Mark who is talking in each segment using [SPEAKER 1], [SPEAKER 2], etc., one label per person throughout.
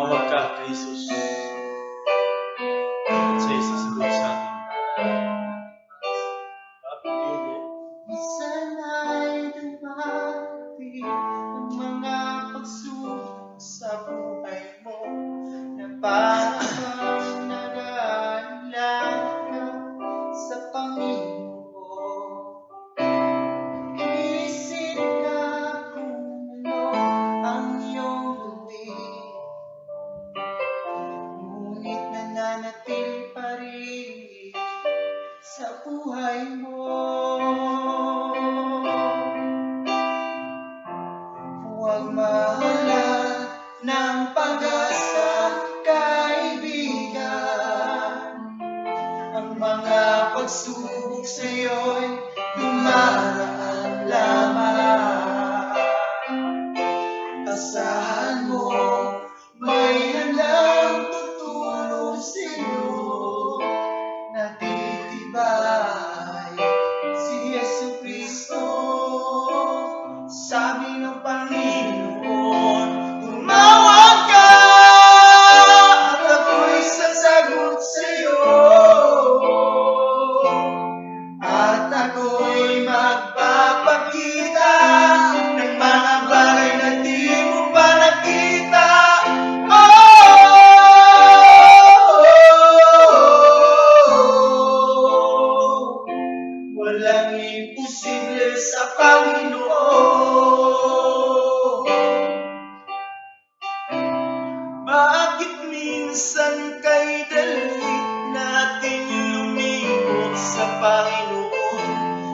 [SPEAKER 1] nova carta em seus, você não. manatili pa rin sa buhay mo. Huwag mahala ng pag-asa, kaibigan. Ang mga pagsubok sa'yo'y dumaraan lang.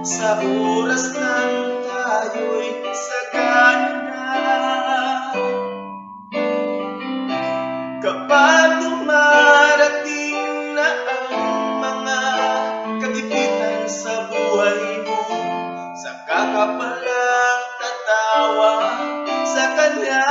[SPEAKER 1] Sa oras ng tayo'y sagana. Kapag dumarating na ang mga kagipitan sa buhay mo Sa kakapalang tatawa sa Kanya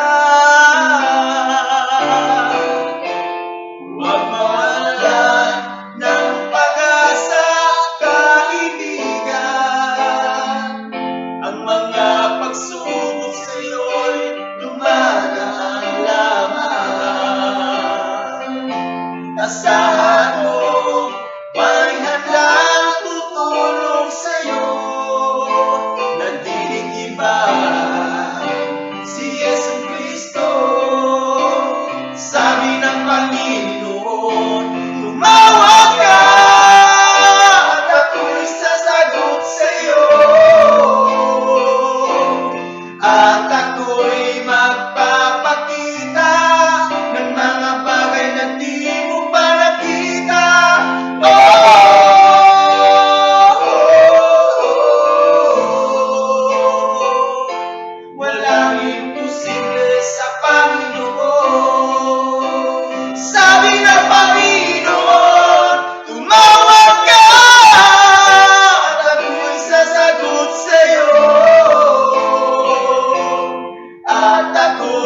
[SPEAKER 2] Aku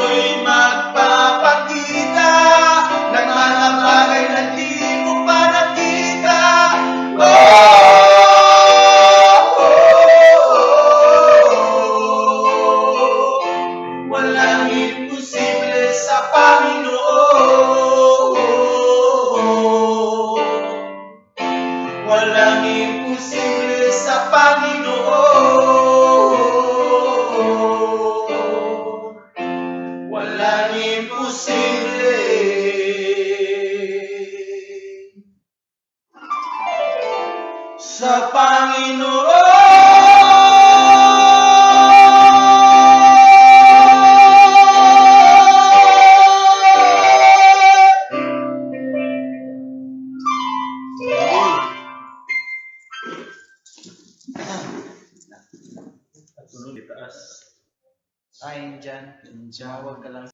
[SPEAKER 1] Ayan dyan. Jawag ka lang.